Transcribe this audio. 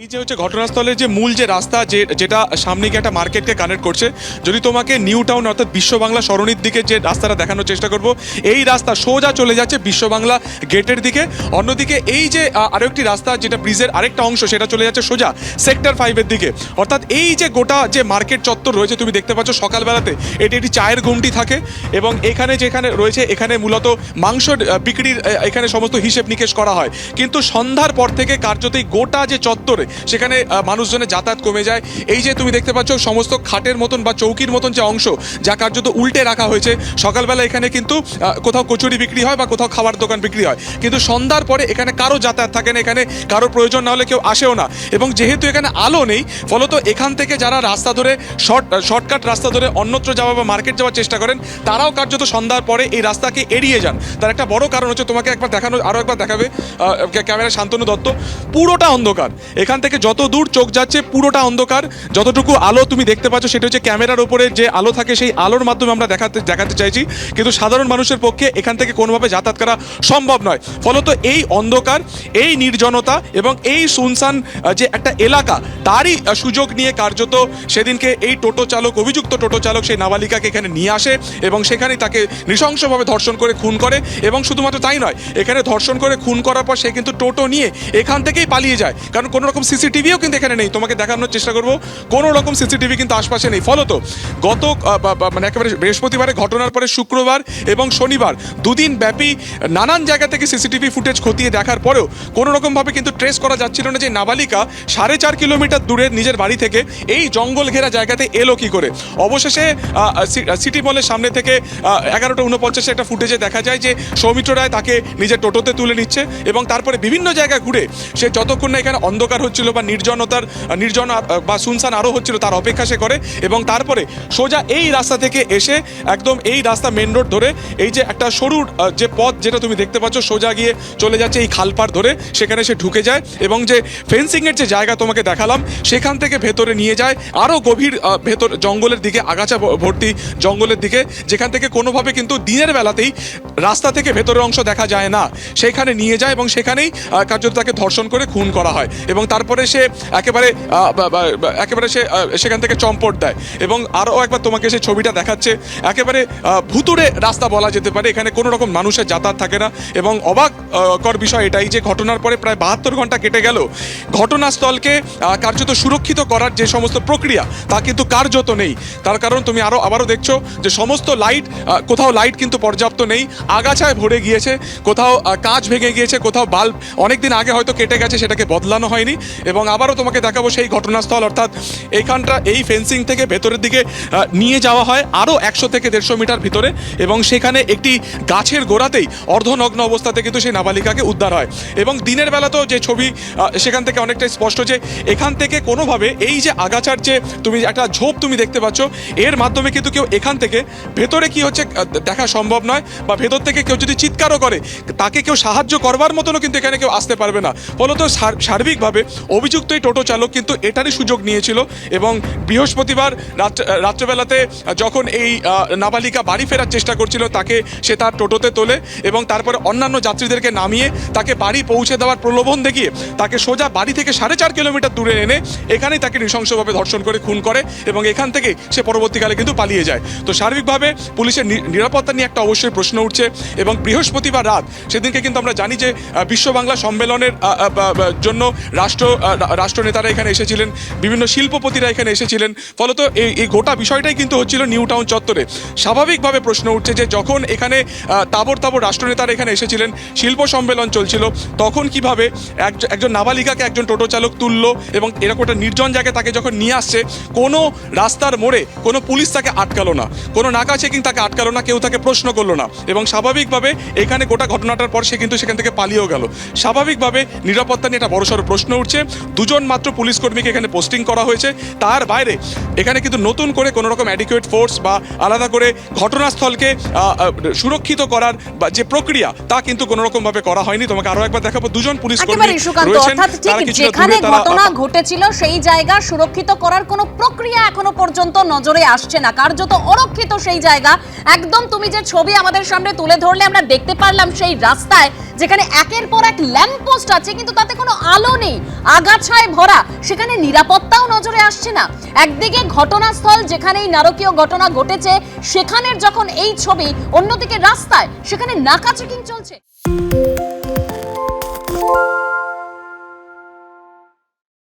এই যে হচ্ছে ঘটনাস্থলে যে মূল যে রাস্তা যে যেটা সামনে গিয়ে একটা মার্কেটকে কানেক্ট করছে যদি তোমাকে নিউ টাউন অর্থাৎ বিশ্ব বাংলা সরণির দিকে যে রাস্তাটা দেখানোর চেষ্টা করব এই রাস্তা সোজা চলে যাচ্ছে বিশ্ব বাংলা গেটের দিকে। অন্যদিকে এই যে আহ, আরও একটি রাস্তা যেটা ব্রিজের আরেকটা অংশ সেটা চলে যাচ্ছে সোজা সেক্টর ফাইভের দিকে। অর্থাৎ এই যে গোটা যে মার্কেট চত্বর রয়েছে তুমি দেখতে পাচ্ছ সকালবেলাতে এটি একটি চায়ের গুমটি থাকে এবং এখানে যেখানে রয়েছে এখানে মূলত মাংস বিক্রির এখানে সমস্ত হিসেব নিকেশ করা হয়। কিন্তু সন্ধ্যার পর থেকে কার্যতই গোটা যে চত্বরে সেখানে মানুষজনের যাতায়াত কমে যায়। এই যে তুমি দেখতে পাচ্ছ, সমস্ত খাটের মতন বা চৌকির মতন যে অংশ, যা কার্যত উল্টে রাখা হয়েছে। সকালবেলা এখানে কিন্তু কোথাও কচুরি বিক্রি হয় বা কোথাও খাবার দোকান বিক্রি হয়। কিন্তু সন্ধ্যার পরে এখানে কারও যাতায়াত থাকে না, এখানে কারও প্রয়োজন না হলে কেউ আসেও না। এবং যেহেতু এখানে আলো নেই, ফলত এখান থেকে যারা রাস্তা ধরে শর্ট শর্টকাট রাস্তা ধরে অন্যত্র যাওয়া বা মার্কেট যাওয়ার চেষ্টা করেন, তারাও কার্যত সন্ধ্যার পরে এই রাস্তাকে এড়িয়ে যান। তার একটা বড় কারণ হচ্ছে, তোমাকে একবার দেখানো আরও একবার দেখাবে ক্যামেরা শান্তনু দত্ত। পুরোটা অন্ধকার। এখান থেকে যত দূর চোখ যাচ্ছে, পুরোটা অন্ধকার। যতটুকু আলো তুমি দেখতে পাচ্ছ, সেটা হচ্ছে ক্যামেরার উপরে যে আলো থাকে, সেই আলোর মাধ্যমে আমরা দেখাতে দেখাতে চাইছি। কিন্তু সাধারণ মানুষের পক্ষে এখান থেকে কোনোভাবে যাতায়াত করা সম্ভব নয়। ফলত এই অন্ধকার, এই নির্জনতা এবং এই সুনসান যে একটা এলাকা, তারই সুযোগ নিয়ে কার্যত সেদিনকে এই টোটো চালক, অভিযুক্ত টোটো চালক সেই নাবালিকাকে এখানে নিয়ে আসে এবং সেখানেই তাকে নৃশংসভাবে ধর্ষণ করে খুন করে এবং শুধুমাত্র তাই নয়, এখানে ধর্ষণ করে খুন করার পর সে কিন্তু টোটো নিয়ে এখান থেকেই পালিয়ে যায়। কারণ কোনো রকম সিসিটিভিও কিন্তু এখানে নেই। তোমাকে দেখানোর চেষ্টা করব। কোনো রকম সিসিটিভি কিন্তু আশপাশে নেই। ফলত গত মানে একেবারে বৃহস্পতিবারে, ঘটনার পরে শুক্রবার এবং শনিবার দুদিন ব্যাপী নানান জায়গা থেকে সিসিটিভি ফুটেজ খতিয়ে দেখার পরেও কোনো রকমভাবে কিন্তু ট্রেস করা যাচ্ছিল না যে নাবালিকা সাড়ে চার কিলোমিটার দূরে নিজের বাড়ি থেকে এই জঙ্গল ঘেরা জায়গাতে এলো কি করে? অবশেষে সিটি মলের সামনে থেকে এগারোটা উনপঞ্চাশে একটা ফুটেজে দেখা যায় যে সৌমিত্র রায় তাকে নিজের টোটোতে তুলে নিচ্ছে এবং তারপরে বিভিন্ন জায়গায় ঘুরে সে যতক্ষণ না এখানে অন্ধকার হচ্ছিল বা নির্জনতার নির্জন বা সুনসান আরও হচ্ছিল তার অপেক্ষা সে করে এবং তারপরে সোজা এই রাস্তা থেকে এসে একদম এই রাস্তা মেন রোড ধরে এই যে একটা সরু যে পথ যেটা তুমি দেখতে পাচ্ছ সোজা গিয়ে চলে যাচ্ছে এই খালপাড় ধরে সেখানে সে ঢুকে যায়। এবং যে ফেন্সিংয়ের যে জায়গা তোমাকে দেখালাম, সেখান থেকে ভেতরে নিয়ে যায়। আরও গভীর ভেতর, জঙ্গলের দিকে, আগাছা ভর্তি জঙ্গলের দিকে, যেখান থেকে কোনোভাবে কিন্তু দিনের বেলাতেই রাস্তা থেকে ভেতরের অংশ দেখা যায় না। সেখানে নিয়ে যায় এবং সেখানেই কার্যত তাকে ধর্ষণ করে খুন করা হয় এবং তারপরে সে একেবারে একেবারে সে সেখান থেকে চম্পট দেয় এবং আরও একবার তোমাকে সেই ছবিটা দেখাচ্ছে। একেবারে ভুতুড়ে রাস্তা বলা যেতে পারে। এখানে কোনো রকম মানুষের যাতায়াত থাকে না এবং অবাক কর বিষয় এটাই যে ঘটনার পরে প্রায় বাহাত্তর ঘণ্টা কেটে গেল। ঘটনাস্থলকে কার্যত সুরক্ষিত করার যে সমস্ত প্রক্রিয়া, তা কিন্তু কার্যত নেই। তার কারণ তুমি আরও আবারও দেখছ যে সমস্ত লাইট কোথাও লাইট কিন্তু পর্যাপ্ত নেই। আগাছায় ভরে গিয়েছে, কোথাও কাঁচ ভেঙে গিয়েছে, কোথাও বাল্ব অনেকদিন আগে হয়তো কেটে গেছে, সেটাকে বদলানো হয়নি। এবং আবারও তোমাকে দেখাবো সেই ঘটনাস্থল, অর্থাৎ এইখানটা, এই ফেন্সিং থেকে ভেতরের দিকে নিয়ে যাওয়া হয় আরও একশো থেকে দেড়শো মিটার ভিতরে। এবং সেখানে একটি গাছের গোড়াতেই অর্ধনগ্ন অবস্থাতে কিন্তু সেই নাবালিকাকে উদ্ধার হয়। এবং দিনের বেলাতেও যে ছবি সেখান থেকে অনেকটাই স্পষ্ট যে এখান থেকে কোনোভাবে এই যে আগাছার যে তুমি একটা ঝোপ তুমি দেখতে পাচ্ছ, এর মাধ্যমে কিন্তু কেউ এখান থেকে ভেতরে কি হচ্ছে দেখা সম্ভব নয়, বা ভেতর থেকে কেউ যদি চিৎকারও করে, তাকে কেউ সাহায্য করবার মতনও কিন্তু এখানে কেউ আসতে পারবে না। ফলত সার্বিকভাবে অভিযুক্ত এই টোটো চালক কিন্তু এটারই সুযোগ নিয়েছিল এবং বৃহস্পতিবার রাত্রে- রাত্রেবেলাতে যখন এই নাবালিকা বাড়ি ফেরার চেষ্টা করছিল, তাকে সে তার টোটোতে তোলে এবং তারপরে অন্যান্য যাত্রীদেরকে নামিয়ে তাকে বাড়ি পৌঁছে দেওয়ার প্রলোভন দেখিয়ে তাকে সোজা বাড়ি থেকে সাড়ে চার কিলোমিটার দূরে এনে এখানেই তাকে নৃশংসভাবে ধর্ষণ করে, খুন করে এবং এখান থেকে সে পরবর্তীকালে কিন্তু পালিয়ে যায়। তো সার্বিকভাবে পুলিশের নিরাপত্তা নিয়ে একটা অবশ্যই প্রশ্ন উঠছে এবং বৃহস্পতিবার রাত, সেদিনকে কিন্তু আমরা জানি যে বিশ্ব বাংলা সম্মেলনের জন্য রাষ্ট্র রাষ্ট্রনেতারা এখানে এসেছিলেন, বিভিন্ন শিল্পপতিরা এখানে এসেছিলেন। ফলত এই এই গোটা বিষয়টাই কিন্তু হচ্ছিল নিউ টাউন চত্বরে। স্বাভাবিকভাবে প্রশ্ন উঠছে যে, যখন এখানে তাবর তাবর রাষ্ট্রনেতারা এখানে এসেছিলেন, শিল্প সম্মেলন চলছিল, তখন কীভাবে একজন নাবালিকাকে একজন টোটো চালক তুললো এবং এরকম একটা নির্জন জায়গায় তাকে যখন নিয়ে আসছে কোনো রাস্তার মোড়ে কোনো পুলিশ তাকে আটকালো না। কোনো নাকা চেকিং তাকে আটকালো না কেউ তাকে প্রশ্ন করল না। এবং স্বাভাবিকভাবে এখানে গোটা ঘটনাটার পর সে কিন্তু সেখান থেকে পালিয়েও গেল। স্বাভাবিকভাবে নিরাপত্তা নিয়ে একটা বড়সড় প্রশ্ন উঠছে। দুজন মাত্র পুলিশ কর্মীকে এখানে পোস্টিং করা হয়েছে। তার বাইরে এখানে কিন্তু নতুন করে কোনো রকম অ্যাডিকুয়েট ফোর্স বা আলাদা করে ঘটনাস্থলকে সুরক্ষিত করার বা যে প্রক্রিয়া তা কিন্তু কোনো রকম ভাবে করা হয়নি। তোমাকে আরও একবার দেখাবো। দুজন পুলিশ কর্মী সুকান্ত অর্থাৎ ঠিক যেখানে ঘটনা ঘটেছিল সেই জায়গা সুরক্ষিত করার কোনো প্রক্রিয়া এখনও পর্যন্ত নজরে আসছে না। কার্যত অরক্ষিত সেই জায়গা। একদম তুমি যে ছবি আমাদের সামনে তুলে ধরলে আমরা দেখতে পারলাম সেই রাস্তায় যেখানে একের পর এক ল্যাম্প পোস্ট আছে কিন্তু তাতে কোনো আলো নেই। আগাছায় ভরা সেখানে নিরাপত্তাও নজরে আসছে না। একদিকে ঘটনাস্থল যেখানে এই নারকীয় ঘটনা ঘটেছে সেখানের যখন এই ছবি অন্যদিকে রাস্তায় সেখানে নাকা চেকিং চলছে।